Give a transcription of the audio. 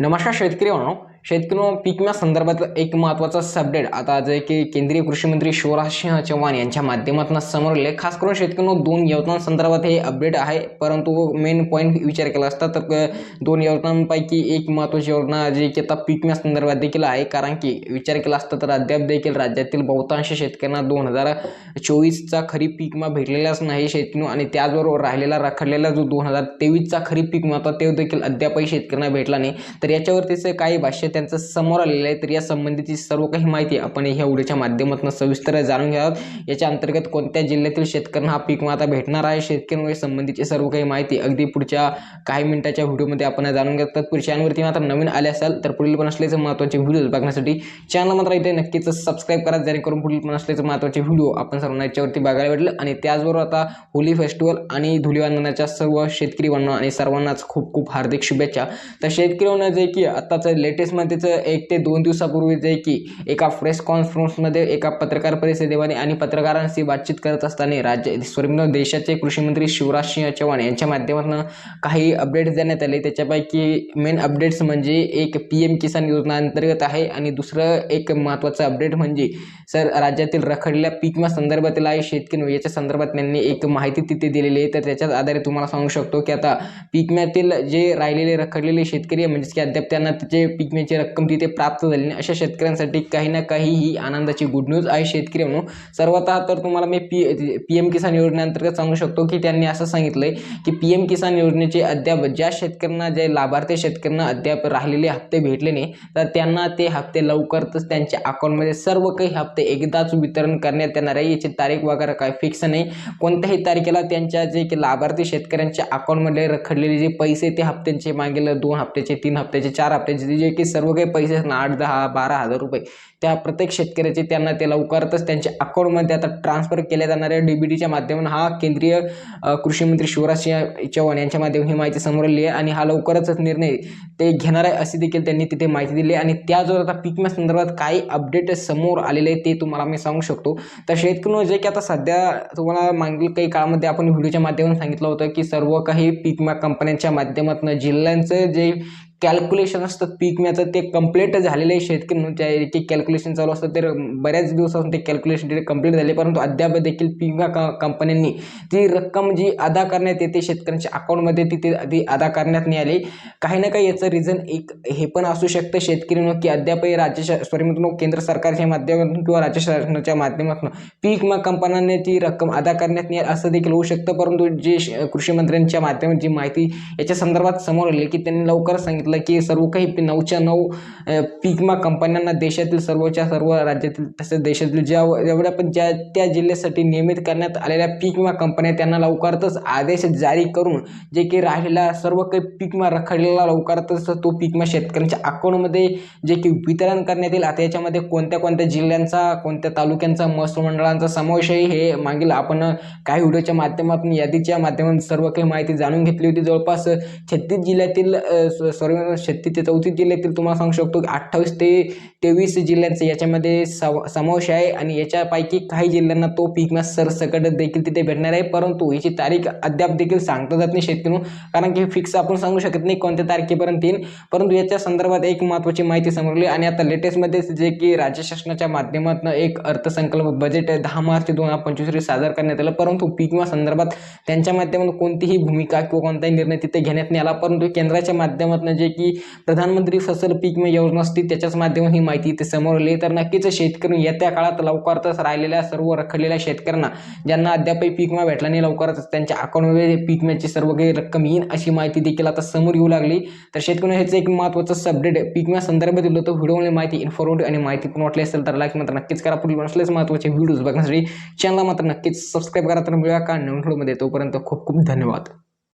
नमस्कार शेतकरी म्हणून शेतकरी पिकम्या संदर्भातला एक महत्त्वाचं अपडेट आता जे की केंद्रीय कृषी मंत्री शिवराज सिंह चौहान यांच्या माध्यमातून समोर आले खास करून शेतकरी दोन योजनांसंदर्भात हे अपडेट आहे. परंतु मेन पॉईंट विचार केला असता तर दोन योजनांपैकी एक महत्त्वाची योजना जी की आता पिकम्या संदर्भात देखील आहे. कारण की विचार केला असता तर अद्याप देखील राज्यातील बहुतांश शेतकऱ्यांना दोन हजार चोवीसचा खरीप पीक विमा भेटलेलाच नाही. शेतकरी आणि त्याचबरोबर राहिलेला रखडलेला जो दोन हजार तेवीसचा खरीप पीक होता ते देखील अद्यापही शेतकऱ्यांना भेटला नाही. तर याच्यावरतीच काही भाष्य त्यांचं समोर आलेलं आहे तर या संबंधीची सर्व काही माहिती आपण ह्या व्हिडिओच्या माध्यमातून सविस्तर जाणून घ्यावं याच्या अंतर्गत कोणत्या जिल्ह्यातील शेतकऱ्यांना हा पीक आता भेटणार आहे शेतकऱ्यांवर संबंधीची सर्व काही माहिती अगदी पुढच्या काही मिनिटाच्या व्हिडिओमध्ये आपण जाणून घेतात पुढच्या चॅनलवरती मात्र नवीन आले असाल तर पुढील पण असल्याचे महत्त्वाचे व्हिडिओज बघण्यासाठी चॅनल मात्र इथे नक्कीच सबस्क्राईब करा जेणेकरून पुढील पण असल्याचे महत्त्वाचे व्हिडिओ आपण सर्वांना याच्यावरती बघायला भेटलं. आणि त्याचबरोबर आता होली फेस्टिवल आणि धुलीवंदनाच्या सर्व शेतकरी बंधू आणि सर्वांनाच खूप खूप हार्दिक शुभेच्छा. तर शेतकरी होणं जे की आत्ताच त्याचं एक ते दोन दिवसापूर्वी जे की एका प्रेस कॉन्फरन्समध्ये एका पत्रकार परिषदेमध्ये आणि पत्रकारांशी बातचीत करत असताना राज्य स्वर्ण देशाचे कृषीमंत्री शिवराज सिंह चव्हाण यांच्या माध्यमातून काही अपडेट्स देण्यात आले. त्याच्यापैकी मेन अपडेट्स म्हणजे एक पी एम किसान योजना अंतर्गत आहे आणि दुसरं एक महत्त्वाचं अपडेट म्हणजे सर राज्यातील रखडलेल्या पीक विमा संदर्भातील आहे. शेतकरी याच्या संदर्भात त्यांनी एक माहिती तिथे दिलेली आहे. तर त्याच्याच आधारे तुम्हाला सांगू शकतो की आता पीक विम्यातील जे राहिलेले रखडलेले शेतकरी आहे म्हणजेच की अद्याप त्यांना त्याचे पीक रक्कम तिथे प्राप्त झाली नाही. अशा शेतकऱ्यांसाठी काही ना काही ही आनंदाची गुड न्यूज आहे शेतकरी म्हणून सर्वात तर तुम्हाला मी पी पी एम किसान योजनेअंतर्गत सांगू शकतो की त्यांनी असं सांगितलंय की पी एम किसान योजनेचे अद्याप ज्या शेतकऱ्यांना जे लाभार्थी शेतकऱ्यांना अद्याप राहिलेले हप्ते भेटले नाही तर त्यांना ते हप्ते लवकरच त्यांच्या अकाउंटमध्ये सर्व काही हप्ते एकदाच वितरण करण्यात येणार आहे. याची तारीख वगैरे काय फिक्स नाही. कोणत्याही तारखेला त्यांच्या जे की लाभार्थी शेतकऱ्यांच्या अकाउंटमध्ये रखडलेले जे पैसे ते हप्त्यांचे मागेल दोन हप्त्याचे तीन हप्त्याचे चार हप्त्याचे जे की सर्व काही पैसे असणार आठ दहा बारा हजार रुपये. त्या प्रत्येक शेतकऱ्याचे त्यांना ते लवकरच त्यांच्या अकाउंटमध्ये आता ट्रान्सफर केल्या जाणाऱ्या डीबीटीच्या माध्यमातून हा केंद्रीय कृषी मंत्री शिवराज सिंह चौहान यांच्या माध्यमातून ही माहिती समोर आली आहे आणि हा लवकरच निर्णय ते घेणार आहे अशी देखील त्यांनी तिथे माहिती दिली आहे. आणि त्याचबरोबर आता पीक संदर्भात काही अपडेट समोर आलेले आहे ते तुम्हाला मी सांगू शकतो. तर शेतकरी जे की आता सध्या तुम्हाला मागील काही काळामध्ये आपण व्हिडिओच्या माध्यमातून सांगितलं होतं की सर्व काही पीक विमा कंपन्यांच्या माध्यमातून जिल्ह्यांचं जे कॅल्क्युलेशन असतं पीक विम्याचं ते कंप्लीट झालेलं आहे शेतकरी. म्हणजे त्या कॅल्क्युलेशन चालू असतं तर बऱ्याच दिवसापासून ते कॅल्क्युलेशन कंप्लीट झाले. परंतु अद्याप देखील पीक विमा क कंपन्यांनी ती रक्कम जी अदा करण्यात येते शेतकऱ्यांच्या अकाउंटमध्ये तिथे ती अदा करण्यात नाही आली. काही ना काही याचं रिझन एक हे पण असू शकतं शेतकरी की अद्यापही राज्य शा सॉरी मित्रांनो केंद्र सरकारच्या माध्यमातून किंवा राज्य शासनाच्या माध्यमातून पीक विमा कंपन्यांनी ती रक्कम अदा करण्यात नाही आली असं देखील होऊ शकतं. परंतु जे श- कृषी मंत्र्यांच्या माध्यमात जी माहिती याच्या संदर्भात समोर आली की त्यांनी लवकर सांगितलं की सर्व काही नऊच्या नऊ पीकमा कंपन्यांना देशातील सर्वच्या सर्व राज्यातील तसेच देशातील ज्या जेवढ्या पण ज्या त्या जिल्ह्यासाठी नियमित करण्यात आलेल्या पीक कंपन्या त्यांना लवकरतच आदेश जारी करून जे की राहिलेला सर्व काही पीकमा रखडलेला लवकरतच तो पीकमा शेतकऱ्यांच्या अकाउंटमध्ये जे की वितरण करण्यात येईल. आता याच्यामध्ये कोणत्या कोणत्या जिल्ह्यांचा कोणत्या तालुक्यांचा महसूल मंडळांचा समावेश आहे हे मागील आपण काही व्हिडिओच्या माध्यमातून यादीच्या माध्यमातून सर्व काही माहिती जाणून घेतली होती. जवळपास छत्तीस जिल्ह्यातील सॉरी छत्तीस ते चौतीस जिल्ह्यातील तुम्हाला सांगू शकतो की अठ्ठावीस ते तेवीस जिल्ह्यांचं याच्यामध्ये सव समावेश आहे आणि याच्यापैकी काही जिल्ह्यांना तो पीक विमा सरसकट देखील तिथे भेटणार आहे. परंतु याची तारीख अद्याप देखील सांगता जात नाही शेतकरी कारण की फिक्स आपण सांगू शकत नाही कोणत्या तारखेपर्यंत येईल. परंतु याच्या संदर्भात एक महत्त्वाची माहिती समोरली आणि आता लेटेस्टमध्ये जे की राज्य शासनाच्या माध्यमातून एक अर्थसंकल्प बजेट दहा मार्च दोन हजार पंचवीस रोजी सादर करण्यात आलं. परंतु पीक विमा संदर्भात त्यांच्या माध्यमातून कोणतीही भूमिका किंवा कोणताही निर्णय तिथे घेण्यात नाही आला. परंतु केंद्राच्या माध्यमातून जे की प्रधानमंत्री फसल पीक विमा योजना असते त्याच्याच माध्यमातून ही माहिती इथे समोर आली तर नक्कीच शेतकरी येत्या काळात लवकरच राहिलेल्या सर्व रखडलेल्या शेतकऱ्यांना ज्यांना अद्यापही पीक विमा भेटला नाही लवकरच त्यांच्या अकाउंटमध्ये पीक विम्याची सर्व काही रक्कम येईल अशी माहिती देखील आता समोर येऊ लागली. तर शेतकरी ह्याचं एक महत्त्वाचं अपडेट पीक विमा संदर्भात दिलं होतं व्हिडिओमध्ये माहिती इन्फॉर्मेटिव्ह आणि माहिती पण वाटली असेल तर लाईक मात्र नक्कीच करा. पुढील असलेच महत्त्वाचे व्हिडिओज बघण्यासाठी चॅनलला मात्र नक्कीच सबस्क्राईब करा. तर मिळूया का नवीन व्हिडिओमध्ये तोपर्यंत खूप खूप धन्यवाद.